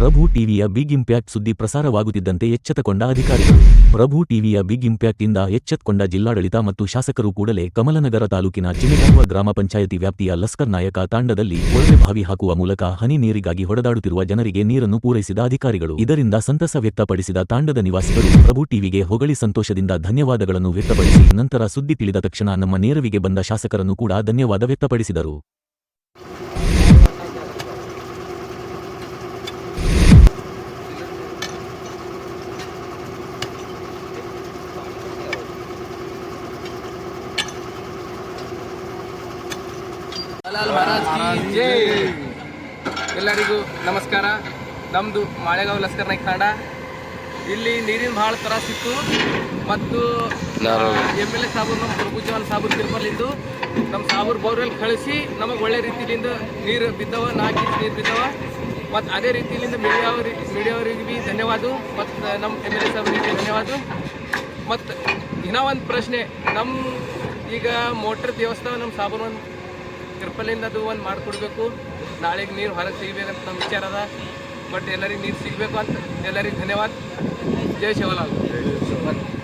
ಪ್ರಭು ಟಿವಿಯ big impact ಸುದ್ದಿ ಪ್ರಸಾರವಾಗುತ್ತಿದ್ದಂತೆ ಎಚ್ಚೆತ್ತುಕೊಂಡ ಅಧಿಕಾರಿಗಳು. ಪ್ರಭು ಟಿವಿಯ ಬಿಗ್ ಇಂಪ್ಯಾಕ್ಟ್ ಇಂದ ಎಚ್ಚೆತ್ತುಕೊಂಡ ಜಿಲ್ಲಾಡಳಿತ ಮತ್ತು ಶಾಸಕರು ಕೂಡಲೇ ಕಮಲನಗರ ತಾಲೂಕಿನ ಚಿಮಿಗಾವ ಗ್ರಾಮ ಪಂಚಾಯಿತಿ ವ್ಯಾಪ್ತಿಯ ಲಸ್ಕರ್ ನಾಯಕ ತಾಂಡದಲ್ಲಿ ಬಾವಿ ಹಾಕುವ ಮೂಲಕ ಹನಿ ನೀರಿಗಾಗಿ ಹೊಡೆದಾಡುತ್ತಿರುವ ಜನರಿಗೆ ನೀರನ್ನು ಪೂರೈಸಿದ ಅಧಿಕಾರಿಗಳು. ಇದರಿಂದ ಸಂತಸ ವ್ಯಕ್ತಪಡಿಸಿದ ತಾಂಡದ ನಿವಾಸಿಗಳು ಪ್ರಭು ಟಿವಿಗೆ ಹೊಗಳಿ ಸಂತೋಷದಿಂದ ಧನ್ಯವಾದಗಳನ್ನು ವ್ಯಕ್ತಪಡಿಸಿ, ನಂತರ ಸುದ್ದಿ ತಿಳಿದ ತಕ್ಷಣ ನಮ್ಮ ನೇರವಿಗೆ ಬಂದ ಶಾಸಕರನ್ನು ಕೂಡ ಧನ್ಯವಾದ ವ್ಯಕ್ತಪಡಿಸಿದರು. ದಲಾಲ್ ಮಹಾರಾಜ್ ಜೈ. ಎಲ್ಲರಿಗೂ ನಮಸ್ಕಾರ. ನಮ್ಮದು ಮಾಳೆಗಾವ್ ಲಸ್ಕರ್ ನಾಯ್ಕ ತಾಂಡ. ಇಲ್ಲಿ ನೀರಿನ ಭಾಳ ತ್ರಾಸಿತ್ತು ಮತ್ತು ಎಂ ಎಲ್ ಎ ಸಾಬು ನಮ್ಮ ಪ್ರಭುಜವನ್ ಸಾಬು ತಿರುಪಲ್ಲಿಂದು ನಮ್ಮ ಸಾಬೂರ್ ಬೋರ್ವೆಲ್ ಕಳಿಸಿ ನಮಗೆ ಒಳ್ಳೆ ರೀತಿಯಿಂದ ನೀರು ಬಿದ್ದವ ನಾಲ್ಕು ಇಂಚ್ ನೀರು ಬಿದ್ದವ. ಮತ್ತು ಅದೇ ರೀತಿಯಿಂದ ಮೀಡಿಯಾವ್ರಿ ಮೀಡಿಯಾವ್ರಿಗೆ ಭೀ ಧನ್ಯವಾದ. ಮತ್ತು ನಮ್ಮ ಎಂ ಎಲ್ ಎ ಸಾಬ್ರಿಗೆ ಧನ್ಯವಾದ. ಮತ್ತು ಇನ್ನೂ ಒಂದು ಪ್ರಶ್ನೆ. ನಮ್ಮ ಈಗ ಮೋಟ್ರ್ ದೇವಸ್ಥಾನ ನಮ್ಮ ಸಾಬೂರ್ ಒಂದು ತಿರುಪಲಿಂದ ಅದು ಒಂದು ಮಾಡಿಕೊಡ್ಬೇಕು. ನಾಳೆಗೆ ನೀರು ಹೊರಗೆ ಸಿಗಬೇಕಂತ ನಮ್ಮ ವಿಚಾರ ಅದ. ಬಟ್ ಎಲ್ಲರಿಗೆ ನೀರು ಸಿಗಬೇಕು ಅಂತ. ಎಲ್ಲರಿಗೆ ಧನ್ಯವಾದ. ಜೈ ಶಿವಲಾಲ್.